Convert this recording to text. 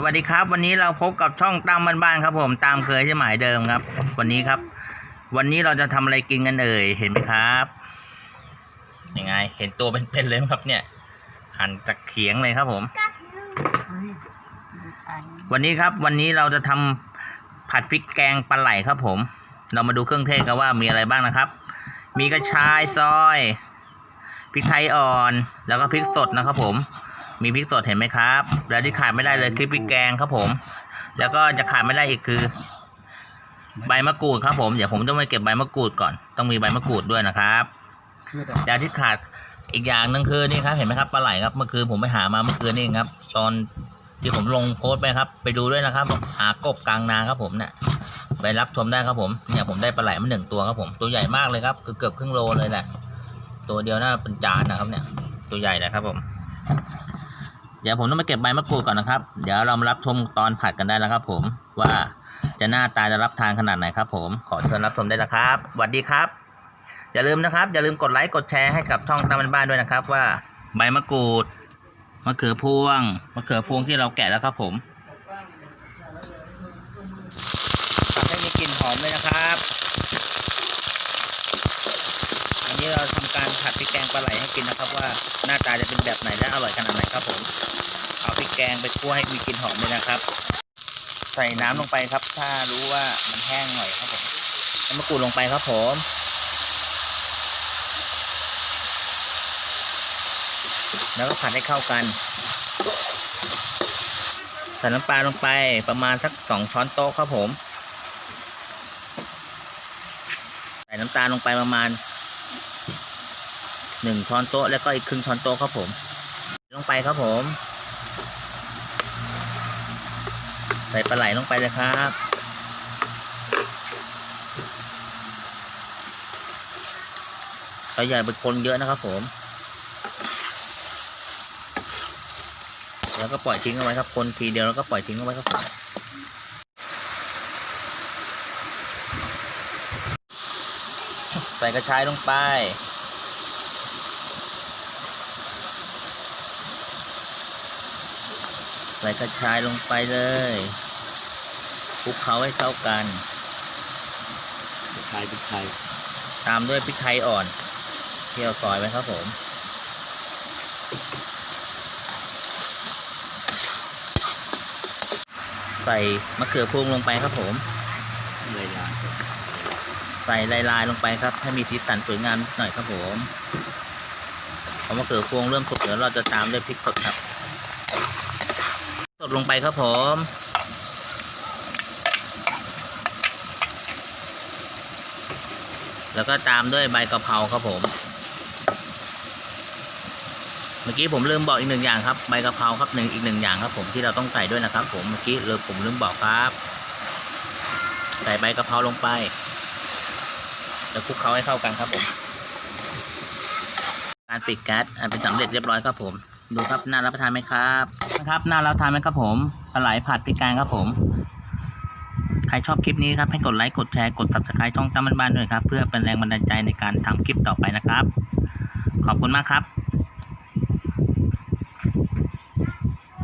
สวัสดีครับ วันนี้เราพบกับช่องตั้มบ้านๆครับผมตามเคยที่หมายเดิมครับ วันนี้ครับ วันนี้เราจะทำอะไรกินกันเอ่ยเห็นไหมครับยังไง เห็นตัวเป็นๆเลยครับ เนี่ยหั่นจากเขียงเลยครับผม วันนี้ครับ วันนี้เราจะทำผัดพริกแกงปลาไหลครับผม เรามาดูเครื่องเทศกันว่ามีอะไรบ้างนะครับ มีกระชายซอยพริกไทยอ่อน แล้วก็พริกสดนะครับผม มีพริกสดเห็นไหมครับ แล้วที่ขาดไม่ได้เลยคือพริกแกงครับผม แล้วก็จะขาดไม่ได้อีกคือ ใบมะกรูดครับผม เดี๋ยวผมต้องไปเก็บใบมะกรูดก่อน ต้องมีใบมะกรูดด้วยนะครับแล้วที่ขาดอีกอย่างหนึงคือนี่ครับ เห็นไหมครับปลาไหลครับ เมื่อคืนผมไปหามาเมื่อคืนนี่ครับ ตอนที่ผมลงโพสต์ไปครับ ไปดูด้วยนะครับ หากบกลางนาครับผมเนี่ยไปรับชมได้ครับผม เนี่ยผมได้ปลาไหลมาหนึ่งตัวครับผม ตัวใหญ่มากเลยครับ เกือบครึ่งโลเลยแหละ ตัวเดียวน่าเป็นจานนะครับเนี่ย ตัวใหญ่นะครับผม เดี๋ยวผมต้องไปเก็บใบมะกรูดก่อนนะครับ เดี๋ยวเรามารับชมตอนผัดกันได้แล้วครับ ผมว่าจะหน้าตาจะรับทานขนาดไหนครับ ผมขอเชิญรับชมได้แล้วครับสวัสดีครับ อย่าลืมนะครับ อย่าลืมกดไลค์กดแชร์ให้กับช่องตามบ้านด้วยนะครับ ว่าใบมะกรูดมะเขือพวงมะเขือพวงที่เราแกะแล้วครับ ผมทำให้มีกลิ่นหอมเลยนะครับวันนี้เราทำการผัดพริกแกงปลาไหลให้กินนะครับ ว่าหน้าตาจะเป็นแบบไหนและอร่อยขนาด แกงไปคั่วให้มีกลิ่นหอมเลยนะครับ ใส่น้ำลงไปครับ ถ้ารู้ว่ามันแห้งหน่อยครับผมน้ำมะกรูดลงไปครับผมแล้วก็ผัดให้เข้ากันใส่น้ำปลาลงไปประมาณสักสองช้อนโต๊ะครับผม ใส่น้ำตาลลงไปประมาณหนึ่งช้อนโต๊ะแล้วก็อีกครึ่งช้อนโต๊ะครับผม ลงไปครับผม ใส่ปลาไหลลงไปเลยครับตัวใหญ่เป็นคนเยอะนะครับผม แล้วก็ปล่อยทิ้งเอาไว้ครับคนทีเดียวแล้วก็ปล่อยทิ้งเอาไว้ครับผมใส่กระชายลงไป ใส่กระชายลงไปเลยคลุกเคล้าให้เข้ากันพริกไทยพริกไทยตามด้วยพริกไทยอ่อนที่เราซอยไว้ครับผมใส่มะเขือพวงลงไปครับผมเลยนะใส่ลายๆลงไปครับ ให้มีสีสันสวยงามนิดหน่อยครับผมพอมะเขือพวงเริ่มสุกเดี๋ยวเราจะตามด้วยพริกสดครับ ดลงไปครับผมแล้วก็ตามด้วยใบกะเพราครับผม เมื่อกี้ผมลืมบอกอีกหนึ่งอย่างครับ ใบกะเพราครับหนึ่งอีกหนึ่งอย่างครับผมที่เราต้องใส่ด้วยนะครับ ผมเมื่อกี้เลยผมลืมบอกครับ ใส่ใบกะเพราลงไปแล้วคลุกเคล้าให้เข้ากันครับผม การปิดแก๊สอะเป็นสำเร็จเรียบร้อยครับผม ดูครับน่ารับประทานไหมครับนะครับน่ารับประทานไหมครับผมปลาไหลผัดพริกแกงครับผมใครชอบคลิปนี้ครับให้กดไลค์กดแชร์กด subscribe ช่องตั้มบ้านๆด้วยครับ เพื่อเป็นแรงบันดาลใจในการทำคลิปต่อไปนะครับ ขอบคุณมากครับ